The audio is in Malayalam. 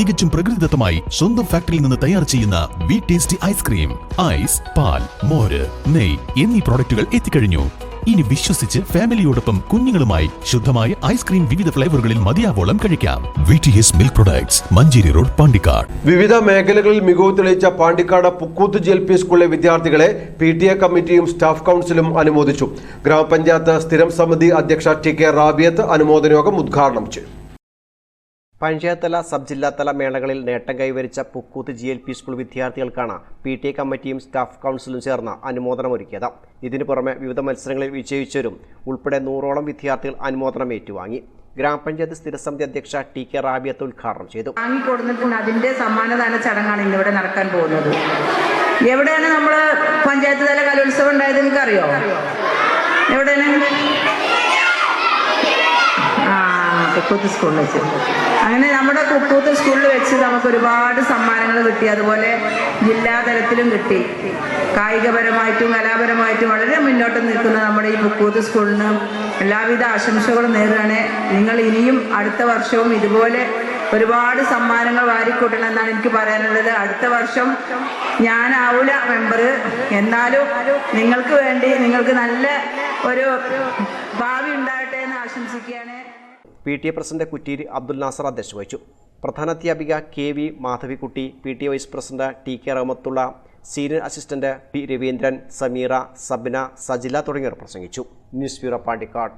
തികച്ചും പ്രകൃതിദത്തമായി സ്വന്തം ഫാക്ടറിയിൽ നിന്ന് തയ്യാർ ചെയ്യുന്ന വി ടേസ്റ്റി ഐസ്ക്രീം ഐസ് പാൽ മോര് നെയ് എന്നീ പ്രോഡക്റ്റുകൾ എത്തിക്കഴിഞ്ഞു. ഇനി വിശ്വസിച്ച് ഫാമിലിയോടൊപ്പം കുഞ്ഞുങ്ങളുമായി ശുദ്ധമായ ഐസ്ക്രീം വിവിധ ഫ്ലേവറുകളിൽ മതിയാവോളം കഴിക്കാം. V T S milk products Manjeri road Pandikkad. വിവിധ മേഖലകളിൽ മികവ് തെളിയിച്ച Pandikkad Pukkooth G L P സ്കൂളിലെ വിദ്യാർത്ഥികളെ പി ടി എ കമ്മിറ്റിയും സ്റ്റാഫ് കൗൺസിലും അനുമോദിച്ചു. ഗ്രാമപഞ്ചായത്ത് സ്ഥിരം സമിതി അധ്യക്ഷ ടി കെ റാബിയത്ത് അനുമോദന യോഗം ഉദ്ഘാടനം ചെയ്തു. പഞ്ചായത്തല സബ് ജില്ലാതല മേളകളിൽ നേട്ടം കൈവരിച്ച Pukkooth G L P school വിദ്യാർത്ഥികൾക്കാണ് P T A കമ്മിറ്റിയും സ്റ്റാഫ് കൗൺസിലും ചേർന്ന് അനുമോദനമൊരുക്കിയത്. ഇതിനു പുറമെ വിവിധ മത്സരങ്ങളിൽ വിജയിച്ചവരും ഉൾപ്പെടെ നൂറോളം വിദ്യാർത്ഥികൾ അനുമോദനം ഏറ്റുവാങ്ങി. ഗ്രാമപഞ്ചായത്ത് സ്ഥിരസമിതി അധ്യക്ഷ ടി കെ റാബിയത്ത് ഉദ്ഘാടനം ചെയ്തു. അതിന്റെ സമ്മാനദാന ചടങ്ങാണ് ഇന്നിവിടെ നടക്കാൻ പോകുന്നത്. എവിടെയാണ് നമ്മൾ പഞ്ചായത്ത് തല കലോത്സവം ഉണ്ടായത് എനിക്കറിയോ എവിടെയാണ്? കുക്കൂത്ത് സ്കൂളിൽ വെച്ച്. അങ്ങനെ നമ്മുടെ കുക്കൂത്ത് സ്കൂളിൽ വെച്ച് നമുക്ക് ഒരുപാട് സമ്മാനങ്ങൾ കിട്ടി. അതുപോലെ ജില്ലാതലത്തിലും കിട്ടി. കായികപരമായിട്ടും കലാപരമായിട്ടും വളരെ മുന്നോട്ട് നിൽക്കുന്ന നമ്മുടെ ഈ കുക്കൂത്ത് സ്കൂളിന് എല്ലാവിധ ആശംസകളും നേരുകയാണ്. നിങ്ങൾ ഇനിയും അടുത്ത വർഷവും ഇതുപോലെ ഒരുപാട് സമ്മാനങ്ങൾ വാരിക്കൂട്ടണം എന്നാണ് എനിക്ക് പറയാനുള്ളത്. അടുത്ത വർഷം ഞാനാവൂല മെമ്പർ എന്നാലും നിങ്ങൾക്ക് വേണ്ടി നിങ്ങൾക്ക് നല്ല ഒരു ഭാവി ഉണ്ടാകട്ടെ എന്ന് ആശംസിക്കുകയാണ്. P T A president Kutteeri Abdul Nasar അധ്യക്ഷ വഹിച്ചു പ്രധാനാധ്യാപിക K V Madhavikutty P T A vice president T K Rahmathulla senior assistant P Raveendran Sameera Sabna Sajila തുടങ്ങിയവർ പ്രസംഗിച്ചു. News bureau Pandikkad.